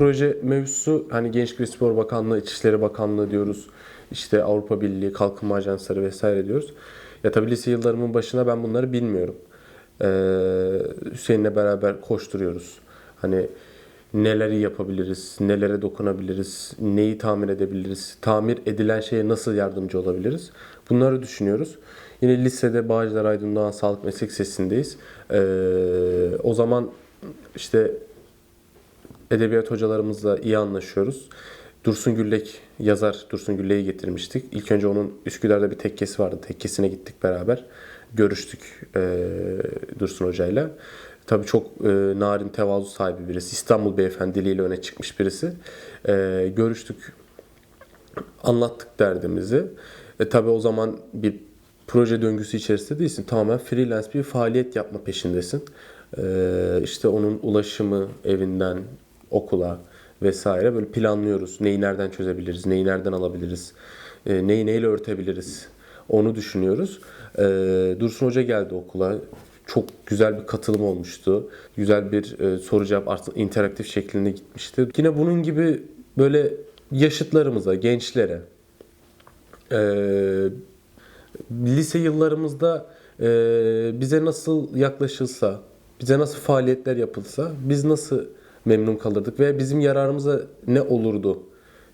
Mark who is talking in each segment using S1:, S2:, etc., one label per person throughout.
S1: Proje mevzusu hani Gençlik ve Spor Bakanlığı, İçişleri Bakanlığı diyoruz. İşte Avrupa Birliği, Kalkınma Ajansları vesaire diyoruz. Ya yıllarımın başına ben bunları bilmiyorum. Ee, Hüseyin'le beraber koşturuyoruz. Hani neleri yapabiliriz, nelere dokunabiliriz, neyi tamir edebiliriz, tamir edilen şeye nasıl yardımcı olabiliriz? Bunları düşünüyoruz. Yine lisede Bağcılar Aydın Doğan Sağlık Meslek Sesi'ndeyiz. Ee, o zaman işte edebiyat hocalarımızla iyi anlaşıyoruz. Dursun Güllek yazar Dursun Güllek'i getirmiştik. İlk önce onun Üsküdar'da bir tekkesi vardı. Tekkesine gittik beraber. Görüştük e, Dursun Hoca'yla. Tabii çok e, narin, tevazu sahibi birisi. İstanbul beyefendiliğiyle öne çıkmış birisi. E, görüştük, anlattık derdimizi. E, tabii o zaman bir proje döngüsü içerisinde değilsin. Tamamen freelance bir faaliyet yapma peşindesin. E, işte onun ulaşımı evinden okula vesaire böyle planlıyoruz. Neyi nereden çözebiliriz, neyi nereden alabiliriz, e, neyi neyle örtebiliriz onu düşünüyoruz. E, Dursun Hoca geldi okula. Çok güzel bir katılım olmuştu. Güzel bir e, soru cevap artık interaktif şeklinde gitmişti. Yine bunun gibi böyle yaşıtlarımıza, gençlere, lise yıllarımızda bize nasıl yaklaşılsa, bize nasıl faaliyetler yapılsa, biz nasıl memnun kalırdık ve bizim yararımıza ne olurdu?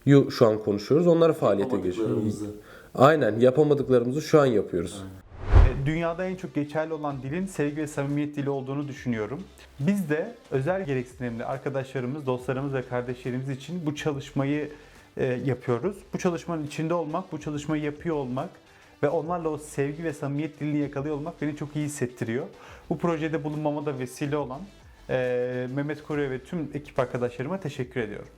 S1: Yu şu an konuşuyoruz. Onlara faaliyete.
S2: Yapamadıklarımızı.
S1: Aynen yapamadıklarımızı şu an yapıyoruz.
S3: E, Dünyada en çok geçerli olan dilin sevgi ve samimiyet dili olduğunu düşünüyorum. Biz de özel gereksinimli arkadaşlarımız, dostlarımız ve kardeşlerimiz için bu çalışmayı e, yapıyoruz. Bu çalışmanın içinde olmak, bu çalışmayı yapıyor olmak ve onlarla o sevgi ve samimiyet dilini yakalıyor olmak beni çok iyi hissettiriyor. Bu projede bulunmama da vesile olan Mehmet Koru'ya ve tüm ekip arkadaşlarıma teşekkür ediyorum.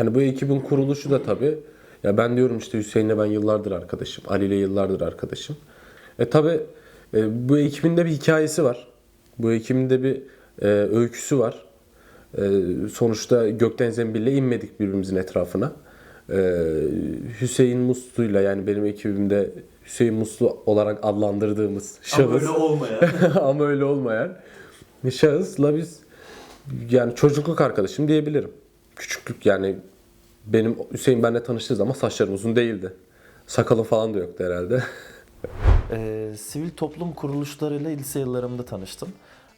S1: Yani bu ekibin kuruluşu da tabii ya ben diyorum işte Hüseyin'le ben yıllardır arkadaşım. Ali ile yıllardır arkadaşım. E tabii e, bu ekibin de bir hikayesi var. Bu ekibin de bir e, öyküsü var. E, sonuçta gökten zembille inmedik birbirimizin etrafına. E, Hüseyin Muslu'yla yani benim ekibimde Hüseyin Muslu olarak adlandırdığımız şahıs.
S2: Ama öyle olmayan.
S1: ama öyle olmayan şahısla biz yani çocukluk arkadaşım diyebilirim. Küçüklük yani benim Hüseyin benimle tanıştığı zaman saçlarım uzun değildi. Sakalım falan da yoktu herhalde.
S2: Ee, sivil toplum kuruluşlarıyla lise yıllarımda tanıştım.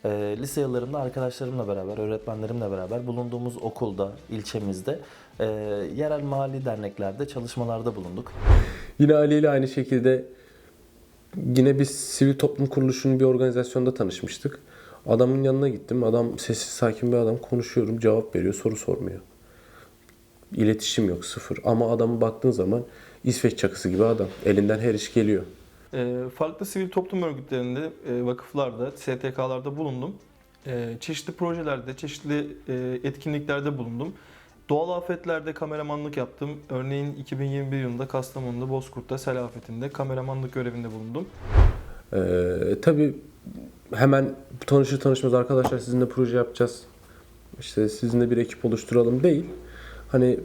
S2: Ee, lise yıllarımda arkadaşlarımla beraber, öğretmenlerimle beraber bulunduğumuz okulda, ilçemizde e, yerel mahalli derneklerde çalışmalarda bulunduk.
S1: Yine Ali ile aynı şekilde yine biz sivil toplum kuruluşunun bir organizasyonda tanışmıştık. Adamın yanına gittim. Adam sessiz sakin bir adam konuşuyorum cevap veriyor soru sormuyor. İletişim yok sıfır. Ama adamı baktığın zaman İsveç çakısı gibi adam. Elinden her iş geliyor.
S4: Ee, Farklı sivil toplum örgütlerinde, e, vakıflarda, STK'larda bulundum. Ee, Çeşitli projelerde, çeşitli e, etkinliklerde bulundum. Doğal afetlerde kameramanlık yaptım. Örneğin 2021 yılında Kastamonu'da Bozkurt'ta sel afetinde kameramanlık görevinde bulundum.
S1: Ee, tabii hemen tanışır tanışmaz arkadaşlar sizinle proje yapacağız. İşte sizinle bir ekip oluşturalım değil. Hani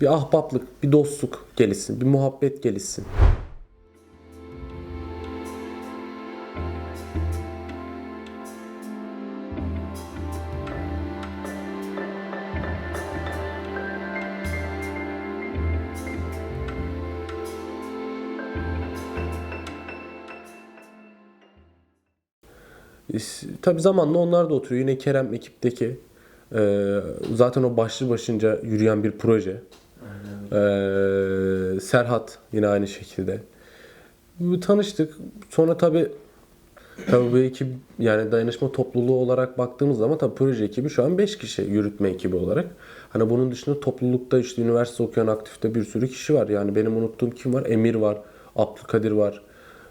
S1: bir ahbaplık, bir dostluk gelişsin, bir muhabbet gelişsin. Tabi zamanla onlar da oturuyor. Yine Kerem ekipteki e, zaten o başlı başınca yürüyen bir proje. E, Serhat yine aynı şekilde. Tanıştık. Sonra tabi tabi bu ekip yani dayanışma topluluğu olarak baktığımız zaman tabi proje ekibi şu an 5 kişi yürütme ekibi olarak. Hani bunun dışında toplulukta işte üniversite okuyan aktifte bir sürü kişi var. Yani benim unuttuğum kim var? Emir var, Abdülkadir var.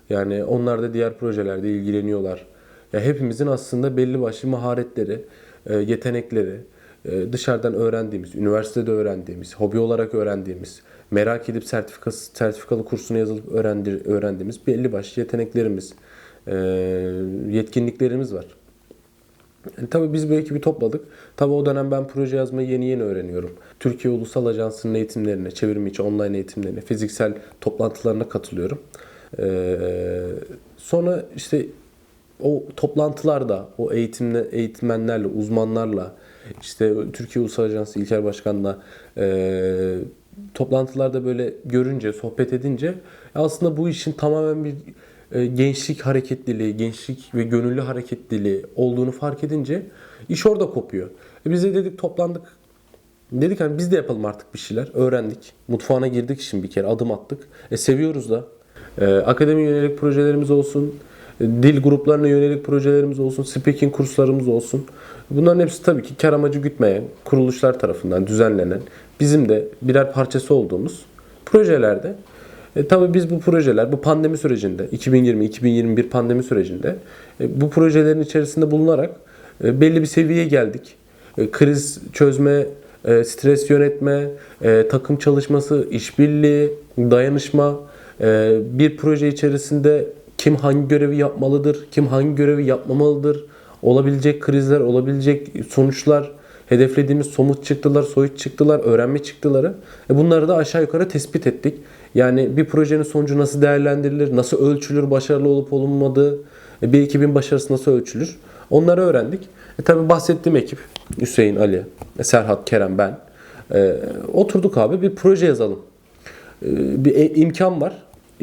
S1: Yani onlar da diğer projelerde ilgileniyorlar. Ya hepimizin aslında belli başlı maharetleri, e, yetenekleri, e, dışarıdan öğrendiğimiz, üniversitede öğrendiğimiz, hobi olarak öğrendiğimiz, merak edip sertifikası, sertifikalı kursuna yazılıp öğrendi, öğrendiğimiz belli başlı yeteneklerimiz, e, yetkinliklerimiz var. Yani tabii biz bu ekibi topladık. Tabii o dönem ben proje yazmayı yeni yeni öğreniyorum. Türkiye Ulusal Ajansı'nın eğitimlerine, çevirme içi online eğitimlerine, fiziksel toplantılarına katılıyorum. Ee, sonra işte o toplantılarda o eğitimle eğitmenlerle, uzmanlarla işte Türkiye Ulusal Ajansı İlker Başkan'la e, toplantılarda böyle görünce, sohbet edince aslında bu işin tamamen bir e, gençlik hareketliliği, gençlik ve gönüllü hareketliliği olduğunu fark edince iş orada kopuyor. E biz de dedik toplandık. Dedik hani biz de yapalım artık bir şeyler. Öğrendik. Mutfağına girdik şimdi bir kere adım attık. E seviyoruz da. E, akademi yönelik projelerimiz olsun. Dil gruplarına yönelik projelerimiz olsun. Speaking kurslarımız olsun. Bunların hepsi tabii ki kar amacı gütmeyen kuruluşlar tarafından düzenlenen bizim de birer parçası olduğumuz projelerde e, tabii biz bu projeler bu pandemi sürecinde 2020-2021 pandemi sürecinde e, bu projelerin içerisinde bulunarak e, belli bir seviyeye geldik. E, kriz çözme, e, stres yönetme, e, takım çalışması, işbirliği, dayanışma, e, bir proje içerisinde kim hangi görevi yapmalıdır, kim hangi görevi yapmamalıdır, olabilecek krizler, olabilecek sonuçlar, hedeflediğimiz somut çıktılar, soyut çıktılar, öğrenme çıktıları. E bunları da aşağı yukarı tespit ettik. Yani bir projenin sonucu nasıl değerlendirilir, nasıl ölçülür, başarılı olup olunmadığı, e bir ekibin başarısı nasıl ölçülür? Onları öğrendik. E tabi bahsettiğim ekip Hüseyin, Ali, e, Serhat, Kerem, ben. E, oturduk abi bir proje yazalım. E, bir e- imkan var.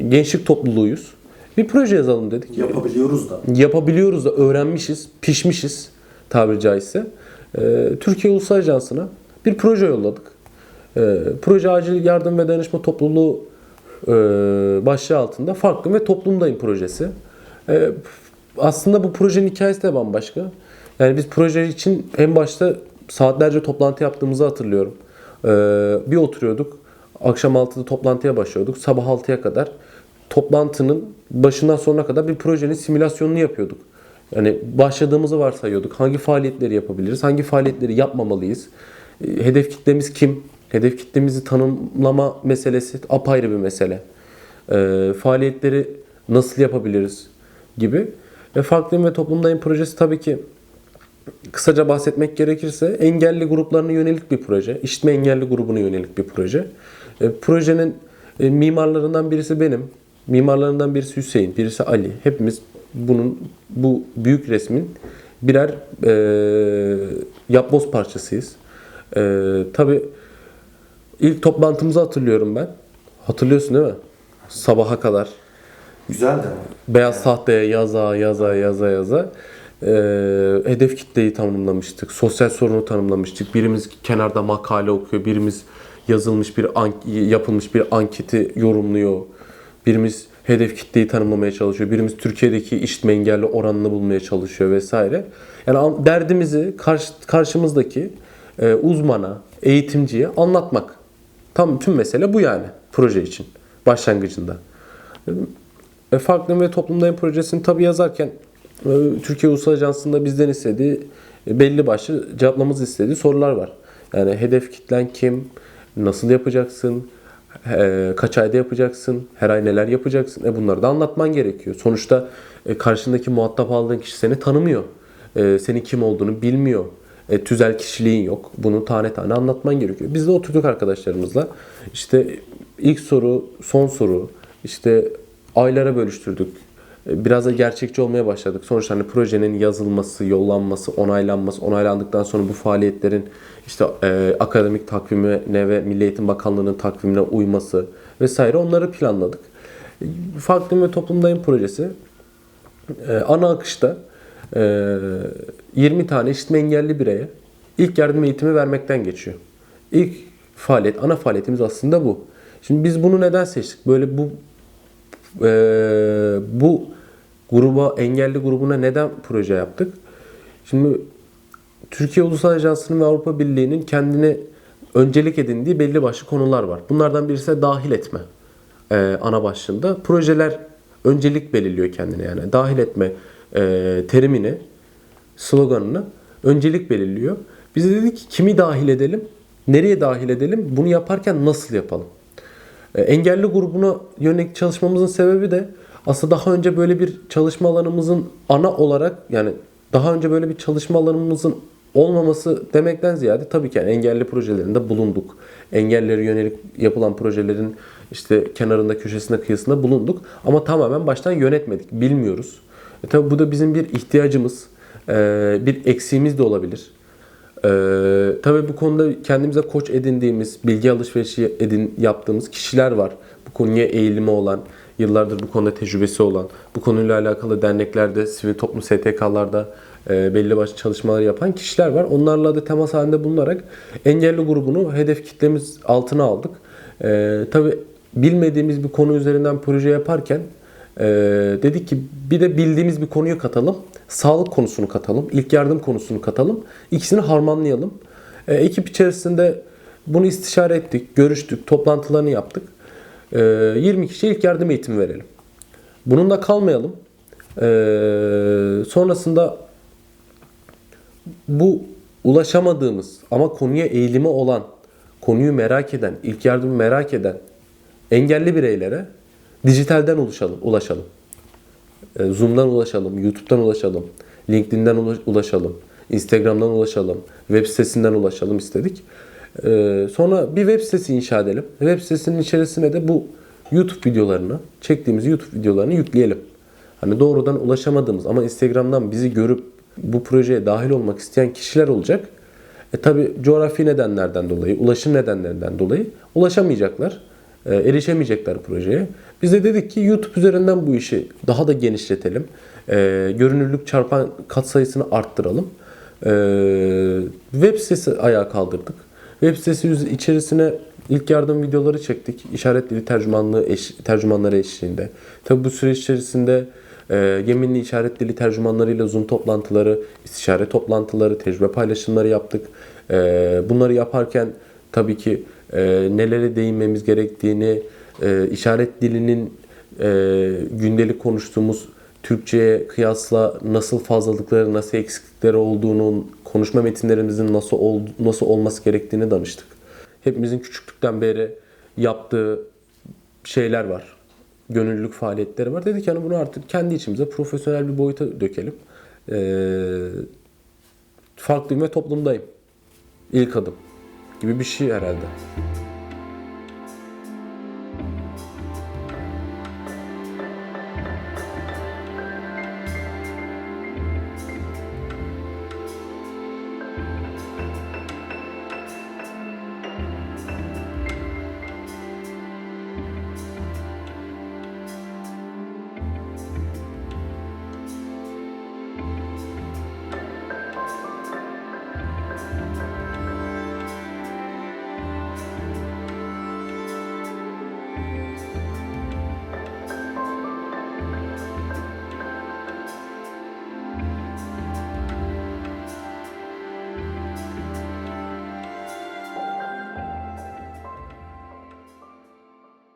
S1: Gençlik topluluğuyuz. Bir proje yazalım dedik.
S5: Yapabiliyoruz da.
S1: Yapabiliyoruz da öğrenmişiz, pişmişiz tabiri caizse. Ee, Türkiye Ulusal Ajansı'na bir proje yolladık. Ee, proje acil yardım ve danışma topluluğu e, başlığı altında farklı ve toplumdayım projesi. Ee, aslında bu projenin hikayesi de bambaşka. Yani biz proje için en başta saatlerce toplantı yaptığımızı hatırlıyorum. Ee, bir oturuyorduk. Akşam 6'da toplantıya başlıyorduk. Sabah 6'ya kadar toplantının başından sonuna kadar bir projenin simülasyonunu yapıyorduk. Yani başladığımızı varsayıyorduk. Hangi faaliyetleri yapabiliriz? Hangi faaliyetleri yapmamalıyız? E, Hedef kitlemiz kim? Hedef kitlemizi tanımlama meselesi apayrı bir mesele. E, faaliyetleri nasıl yapabiliriz? Gibi. Ve Farklıyım ve Toplumdayım projesi tabii ki kısaca bahsetmek gerekirse engelli gruplarına yönelik bir proje. İşitme engelli grubuna yönelik bir proje. E, projenin e, mimarlarından birisi benim. Mimarlarından birisi Hüseyin, birisi Ali. Hepimiz bunun bu büyük resmin birer e, yapboz parçasıyız. E, Tabi ilk toplantımızı hatırlıyorum ben. Hatırlıyorsun değil mi? Sabaha kadar
S5: Güzel de.
S1: Beyaz tahtaya yaza yaza yaza yaza e, hedef kitleyi tanımlamıştık. Sosyal sorunu tanımlamıştık. Birimiz kenarda makale okuyor. Birimiz yazılmış bir yapılmış bir anketi yorumluyor. Birimiz hedef kitleyi tanımlamaya çalışıyor. Birimiz Türkiye'deki işitme engelli oranını bulmaya çalışıyor vesaire. Yani an- derdimizi karşı, karşımızdaki e, uzmana, eğitimciye anlatmak. Tam tüm mesele bu yani proje için başlangıcında. E, Farklı ve Toplumdayım projesini tabii yazarken e, Türkiye Ulusal Ajansı'nda bizden istediği e, belli başlı cevaplamamızı istediği sorular var. Yani hedef kitlen kim? Nasıl yapacaksın? Kaç ayda yapacaksın? Her ay neler yapacaksın? E bunları da anlatman gerekiyor. Sonuçta e, karşındaki muhatap aldığın kişi seni tanımıyor. E, Senin kim olduğunu bilmiyor. E, tüzel kişiliğin yok. Bunu tane tane anlatman gerekiyor. Biz de oturduk arkadaşlarımızla. İşte ilk soru, son soru, işte aylara bölüştürdük. E, Biraz da gerçekçi olmaya başladık. Sonuçta hani projenin yazılması, yollanması, onaylanması, onaylandıktan sonra bu faaliyetlerin işte e, akademik takvimine ve Milli Eğitim Bakanlığı'nın takvimine uyması vesaire onları planladık. E, Farklı ve Toplumdayım projesi e, ana akışta Ee, 20 tane işitme engelli bireye ilk yardım eğitimi vermekten geçiyor. İlk faaliyet, ana faaliyetimiz aslında bu. Şimdi biz bunu neden seçtik? Böyle bu e, bu gruba, engelli grubuna neden proje yaptık? Şimdi Türkiye Ulusal Ajansı'nın ve Avrupa Birliği'nin kendine öncelik edindiği belli başlı konular var. Bunlardan birisi de dahil etme e, ana başlığında. Projeler öncelik belirliyor kendine yani. Dahil etme e, terimini, sloganını öncelik belirliyor. Biz de dedik ki kimi dahil edelim, nereye dahil edelim, bunu yaparken nasıl yapalım? E, Engelli grubuna yönelik çalışmamızın sebebi de aslında daha önce böyle bir çalışma alanımızın ana olarak yani daha önce böyle bir çalışma alanımızın olmaması demekten ziyade tabii ki yani engelli projelerinde bulunduk. Engellere yönelik yapılan projelerin işte kenarında, köşesinde, kıyısında bulunduk. Ama tamamen baştan yönetmedik. Bilmiyoruz. E tabii bu da bizim bir ihtiyacımız, e, bir eksiğimiz de olabilir. Ee, tabii bu konuda kendimize koç edindiğimiz, bilgi alışverişi edin, yaptığımız kişiler var. Bu konuya eğilimi olan, yıllardır bu konuda tecrübesi olan, bu konuyla alakalı derneklerde, sivil toplum STK'larda e, belli başlı çalışmalar yapan kişiler var. Onlarla da temas halinde bulunarak engelli grubunu hedef kitlemiz altına aldık. Ee, tabii bilmediğimiz bir konu üzerinden proje yaparken ee, dedik ki bir de bildiğimiz bir konuyu katalım. Sağlık konusunu katalım. ilk yardım konusunu katalım. İkisini harmanlayalım. Ee, ekip içerisinde bunu istişare ettik. Görüştük. Toplantılarını yaptık. Ee, 20 kişiye ilk yardım eğitimi verelim. Bununla kalmayalım. Ee, sonrasında bu ulaşamadığımız ama konuya eğilimi olan, konuyu merak eden, ilk yardımı merak eden engelli bireylere dijitalden ulaşalım. ulaşalım. E, Zoom'dan ulaşalım, YouTube'dan ulaşalım, LinkedIn'den ula- ulaşalım, Instagram'dan ulaşalım, web sitesinden ulaşalım istedik. E, Sonra bir web sitesi inşa edelim. Web sitesinin içerisine de bu YouTube videolarını, çektiğimiz YouTube videolarını yükleyelim. Hani doğrudan ulaşamadığımız ama Instagram'dan bizi görüp bu projeye dahil olmak isteyen kişiler olacak. E tabi coğrafi nedenlerden dolayı, ulaşım nedenlerinden dolayı ulaşamayacaklar. E, erişemeyecekler projeye. Biz de dedik ki YouTube üzerinden bu işi daha da genişletelim. E, görünürlük çarpan katsayısını arttıralım. E, web sitesi ayağa kaldırdık. Web sitesi içerisine ilk yardım videoları çektik. İşaret dili tercümanlığı eş, tercümanları eşliğinde. Tabi bu süreç içerisinde e, yeminli işaret dili tercümanlarıyla Zoom toplantıları, istişare toplantıları, tecrübe paylaşımları yaptık. E, bunları yaparken tabii ki e, nelere değinmemiz gerektiğini, e, işaret dilinin e, gündelik konuştuğumuz Türkçe'ye kıyasla nasıl fazlalıkları, nasıl eksiklikleri olduğunun, konuşma metinlerimizin nasıl ol, nasıl olması gerektiğini danıştık. Hepimizin küçüklükten beri yaptığı şeyler var. Gönüllülük faaliyetleri var. Dedik yani bunu artık kendi içimize profesyonel bir boyuta dökelim. Ee, farklıyım ve toplumdayım. İlk adım gibi bir şey herhalde.